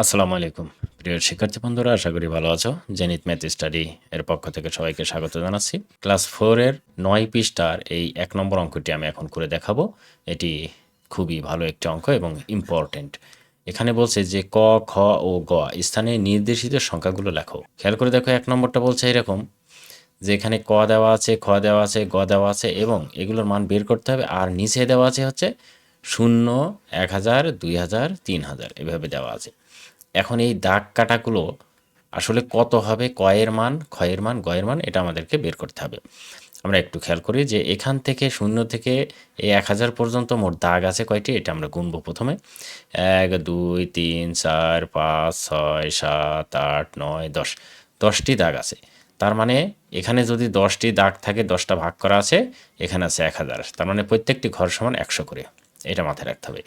আসসালামু আলাইকুম। প্রিয় শিক্ষার্থী বন্ধুরা, আশা করি ভালো আছো। জেনিত ম্যাথ স্টাডি এর পক্ষ থেকে সবাইকে স্বাগত জানাচ্ছি। ক্লাস ফোরের নয় পৃষ্ঠার এই এক নম্বর অঙ্কটি আমি এখন করে দেখাবো। এটি খুবই ভালো একটি অঙ্ক এবং ইম্পর্টেন্ট এখানে বলছে যে ক, খ ও গ স্থানে নির্দেশিত সংখ্যাগুলো লেখো। খেয়াল করে দেখো, এক নম্বরটা বলছে এরকম যে এখানে ক দেওয়া আছে, খ দেওয়া আছে, গ দেওয়া আছে এবং এগুলোর মান বের করতে হবে আর নিচে দেওয়া আছে হচ্ছে শূন্য, এক হাজার, দুই হাজার, তিন হাজার। এভাবে দেওয়া আছে। এখন এই দাগ কাটাগুলো আসলে কত হবে, কয়ের মান, ক্ষয়ের মান, গয়ের মান, এটা আমাদেরকে বের করতে হবে। আমরা একটু খেয়াল করি যে এখান থেকে শূন্য থেকে এই এক হাজার পর্যন্ত মোট দাগ আছে কয়টি, এটা আমরা গুনবো প্রথমে। এক, দুই, তিন, চার, পাঁচ, ছয়, সাত, আট, নয়, দশ। দশটি দাগ আছে। তার মানে এখানে যদি দশটি দাগ থাকে, দশটা ভাগ করা আছে, এখানে আছে এক হাজার। তার মানে প্রত্যেকটি ঘর সমান একশো করে। এটা মাথায় রাখতে হবে।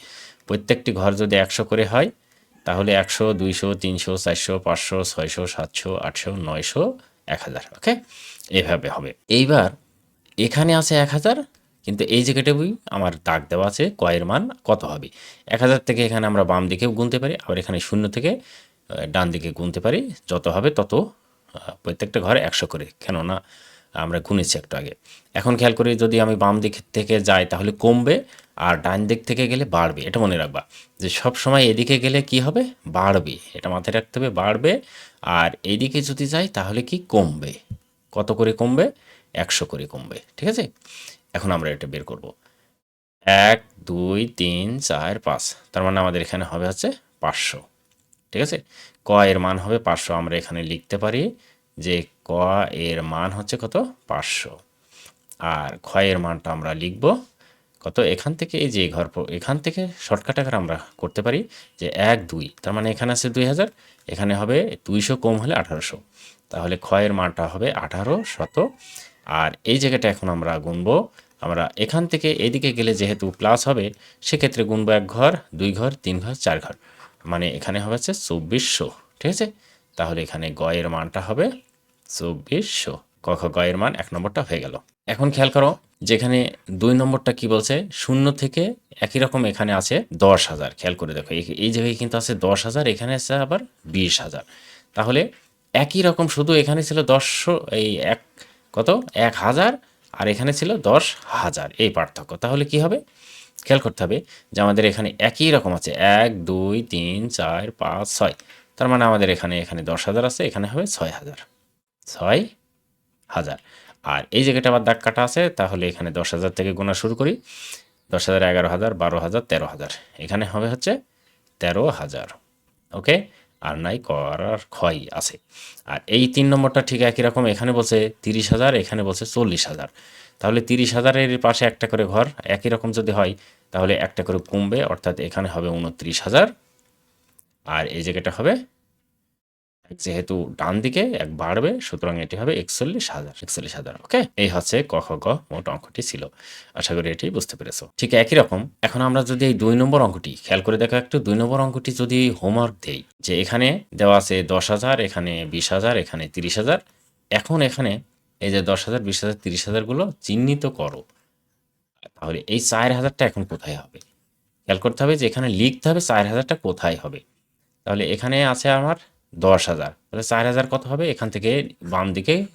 প্রত্যেকটি ঘর যদি একশো করে হয় তাহলে একশো, দুইশো, তিনশো, চারশো, পাঁচশো, ছয়শো, সাতশো, আটশো, নয়শো, এক হাজার ওকে এইভাবে হবে। এইবার এখানে আছে এক হাজার, কিন্তু এই জায়গাটাই আমার দাগ দেওয়া আছে, কয়ের মান কত হবে? এক হাজার থেকে এখানে আমরা বাম দিকেও গুনতে পারি, আবার এখানে শূন্য থেকে ডান দিকে গুনতে পারি, যত হবে তত প্রত্যেকটা ঘরে একশো করে। কেননা আমরা গুনেছি একটু আগে। এখন খেয়াল করি যদি আমি বাম দিক থেকে যাই তাহলে কমবে আর ডান দিক থেকে গেলে বাড়বে, এটা মনে রাখবা। যে সব সময় এদিকে গেলে কি হবে? বাড়বে, এটা মাথায় রাখতে হবে বাড়বে আর এইদিকে যদি যাই তাহলে কি কমবে? কত করে কমবে? একশো করে কমবে, ঠিক আছে? এখন আমরা এটা বের করব। এক, দুই, তিন, চার, পাঁচ, তার মানে আমাদের এখানে হবে হচ্ছে পাঁচশো, ঠিক আছে? ক এর মান হবে পাঁচশো, আমরা এখানে লিখতে পারি যে ক এর মান হচ্ছে কত? পাঁচশো। আর এর মানটা আমরা লিখব কত? এখান থেকে এই যে ঘর এখান থেকে শর্টকাট আকার আমরা করতে পারি যে এক, দুই। তার মানে এখানে আছে দুই হাজার, এখানে হবে দুইশো, কম হলে আঠারোশো। তাহলে এর মানটা হবে আঠারো শত। আর এই জায়গাটা এখন আমরা গুনবো। আমরা এখান থেকে এদিকে গেলে যেহেতু প্লাস হবে, সেক্ষেত্রে গুনবো এক ঘর, দুই ঘর, তিন ঘর, চার ঘর। মানে এখানে হবে হচ্ছে চব্বিশশো। ঠিক আছে? তাহলে এখানে গয়ের মানটা হবে চব্বিশশো। ক, খ গয়ের মান এক নম্বরটা হয়ে গেল। এখন খেয়াল করো, যেখানে দুই নম্বরটা কি বলছে? শূন্য থেকে একই রকম এখানে আছে দশ হাজার। খেয়াল করে দেখো এই জায়গায় কিন্তু আছে দশ হাজার, এখানে আছে আবার বিশ হাজার। তাহলে একই রকম শুধু এখানে ছিল দশশো, এই এক কত? এক হাজার, আর এখানে ছিল দশ হাজার। এই পার্থক্য। তাহলে কি হবে? খেয়াল করতে হবে যে আমাদের এখানে একই রকম আছে। এক, দুই, তিন, চার, পাঁচ, ছয়। তার মানে আমাদের এখানে এখানে দশ হাজার আছে, এখানে হবে ছয় হাজার। ছয় হাজার। আর এই জায়গাটা আবার দাগ কাটা আছে, তাহলে এখানে দশ হাজার থেকে গোনা শুরু করি। দশ হাজার এগারো হাজার, বারো হাজার, তেরো হাজার। এখানে হবে হচ্ছে তেরো হাজার। ওকে? আর নাই করার ক্ষয় আছে। আর এই তিন নম্বরটা ঠিক একই রকম, এখানে বলছে তিরিশ হাজার, এখানে বলছে চল্লিশ হাজার। তাহলে তিরিশ হাজারের পাশে একটা করে ঘর একই রকম যদি হয়, তাহলে একটা করে কমবে, অর্থাৎ এখানে হবে উনত্রিশ হাজার। আর এই জায়গাটা হবে যেহেতু ডান দিকে এক বাড়বে, সুতরাং এটি হবে একচল্লিশ হাজার একচল্লিশ হাজার, ওকে? এই হচ্ছে ক, খ, গ মোট অঙ্কটি ছিল। আশা করি এটি বুঝতে পেরেছ। ঠিক একই রকম, এখন আমরা যদি এই দুই নম্বর অঙ্কটি, খেয়াল করে দেখো একটু, দুই নম্বর অঙ্কটি যদি হোমওয়ার্ক দেই, যে এখানে দেওয়া আছে দশ হাজার, এখানে বিশ হাজার, এখানে তিরিশ হাজার, এখন এখানে এই যে দশ হাজার, বিশ হাজার, তিরিশ হাজারগুলো চিহ্নিত করো। তাহলে এই চার হাজারটা এখন কোথায় হবে? খেয়াল করতে হবে যে এখানে লিখতে হবে চার হাজারটা কোথায় হবে। তাহলে এখানে আছে আমার দশ হাজার। তাহলে চার হাজার কত হবে? এখান থেকে বাম দিকে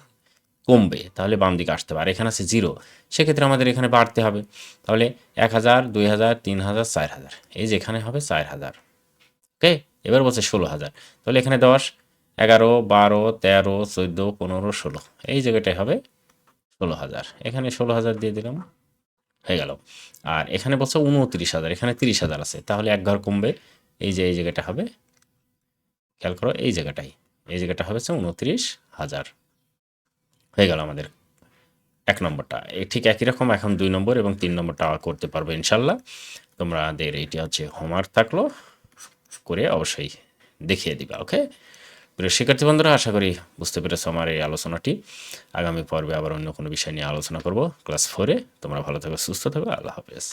কমবে। তাহলে বাম দিকে আসতে পারে। এখানে আছে জিরো সেক্ষেত্রে আমাদের এখানে বাড়তে হবে। তাহলে এক হাজার, দুই হাজার, তিন হাজার, চার হাজার। এই যে এখানে হবে চার হাজার। ওকে? এবার বলছে ষোলো হাজার। তাহলে এখানে দশ, এগারো, বারো, তেরো, চোদ্দ, পনেরো, ষোলো। এই জায়গাটায় হবে ষোলো হাজার। এখানে ষোলো হাজার দিয়ে দিলাম। হয়ে গেল। আর এখানে বলছে উনত্রিশ হাজার। এখানে তিরিশ হাজার আছে। তাহলে এক ঘর কমবে। এই যে, এই জায়গাটা হবে খেয়াল করো, এই জায়গাটাই। এই জায়গাটা হবে উনত্রিশ হাজার। হয়ে গেল আমাদের এক নম্বরটা। ঠিক একই রকম, এখন দুই নম্বর এবং তিন নম্বরটা করতে পারবে ইনশাল্লাহ। তোমাদের এইটি হচ্ছে হোমওয়ার্ক থাকল, করে অবশ্যই দেখিয়ে দিবা ওকে প্রিয় শিক্ষার্থী বন্ধুরা, আশা করি বুঝতে পেরেছ আমার এই আলোচনাটি। আগামী পর্বে আবার অন্য কোনো বিষয় নিয়ে আলোচনা করব। ক্লাস ফোরে তোমরা ভালো থাকো, সুস্থ থাকো, আল্লাহ হাফেজ।